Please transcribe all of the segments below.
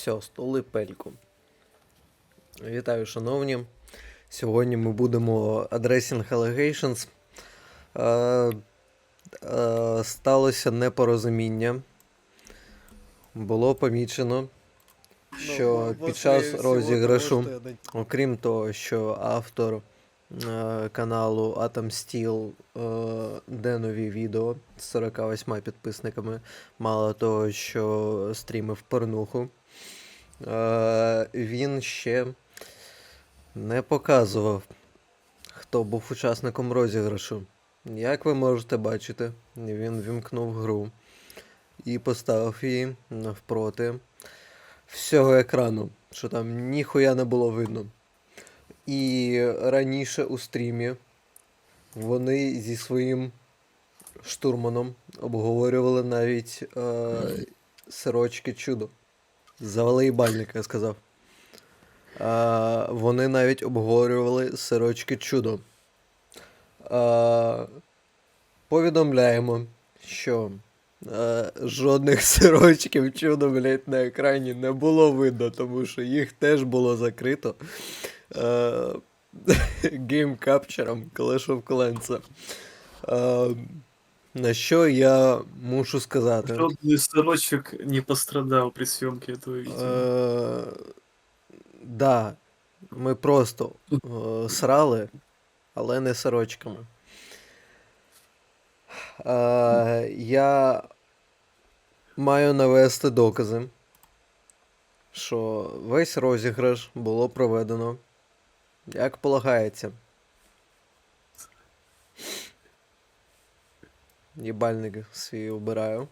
Все, столи пельку. Вітаю, шановні. Сьогодні ми будемо addressing allegations. Е, е, сталося непорозуміння. Було помічено, що під час розіграшу, окрім того, що автор е, каналу Atom Steel е, де нові відео з 48 підписниками, мало того, що стрімив порнуху, він ще не показував, хто був учасником розіграшу. Як ви можете бачити, він вімкнув гру і поставив її навпроти всього екрану, що там ніхуя не було видно. І раніше у стрімі вони зі своїм штурманом обговорювали навіть е, сирочки чудо. Завали їбальника, я сказав. Е, вони навіть обговорювали сирочки чудо. Е, повідомляємо, що е, жодних сирочків чудо, блядь, на екрані не було видно, тому що їх теж було закрито геймкапчером Clash of Clans. Е, на що я мушу сказати? Жодный сырочек не пострадал при съемке этого видео. Е, да, ми просто е, срали, але не сорочками. Е, я маю навести докази, що весь розіграш було проведено як полагається. Єбальник свій обираю.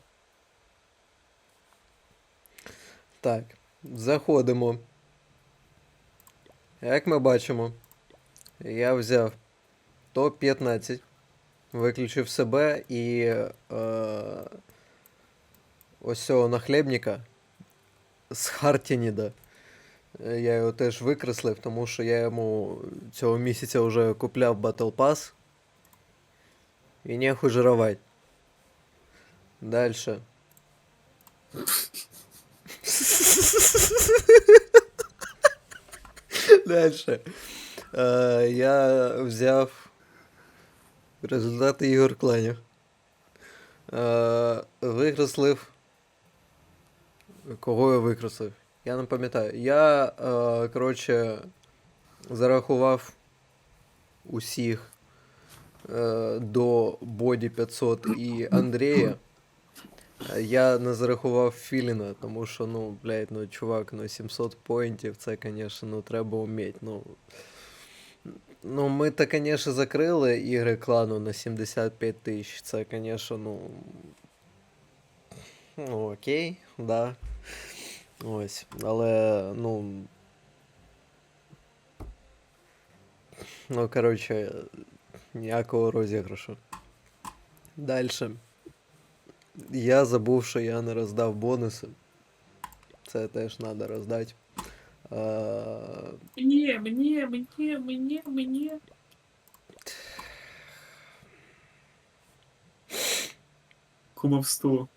Так, заходимо. Як ми бачимо, я взяв топ-15, виключив себе і е, ось цього нахлебника з Хартініда. Я його теж викреслив, тому що я йому цього місяця вже купляв Battle Pass. І нехуй жировать. Дальше. Дальше. Е, я взяв результати ігор кланів. Е, викреслив. Кого я викреслив? Я не пам'ятаю. Я, е, коротше, зарахував усіх до Боді 500 і Андрія. Я не зарахував Філіна, тому що, ну, блядь, ну, чувак, ну 700 поінтів, це, звісно, ну, треба вміти. Ну, ну ми то, звісно, закрили ігри клану на 75 тисяч. Це, звісно, ну. Ну, окей, да. Ось. Але, ну. Ну, коротше, ніякого розіграшу. Дальше. Я забув, що я не роздав бонуси. Це теж треба роздати. А, Мне, мне, мне, мне, мне. Кумовство.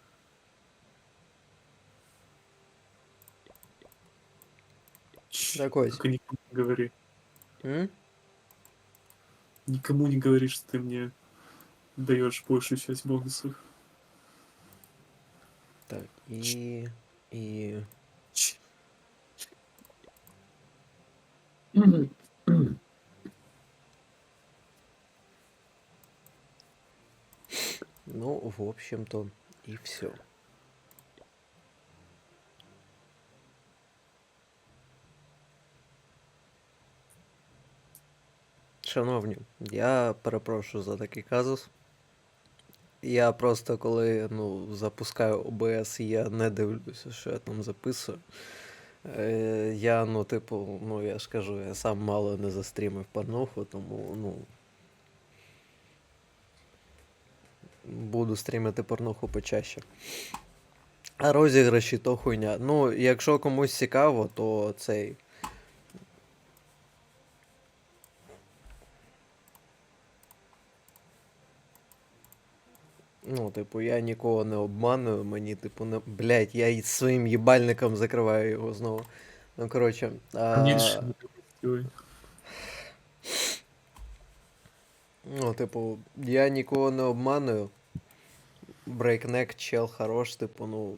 Чш, Так ось. Только никому не говори. м? Никому не говори, что ты мне даешь большую часть бонусов. Так, і. І. Чш. Ну, в общем-то, і все. Шановні, я перепрошую за такий казус. Я просто коли ну, запускаю OBS, я не дивлюся, що я там записую. Е, я, ну, типу, ну я ж кажу, я сам мало не застрімив порнуху, тому, ну. Буду стрімити порнуху почаще. А розіграші то хуйня. Ну, якщо комусь цікаво, то цей. Ну, типу, я нікого не обманую, мені, типу, не. Блять, я і своїм їбальником закриваю його знову. Ну, коротше. А... Ніч. Ну, типу, я нікого не обманую. Брейкнек, чел хорош, типу, ну,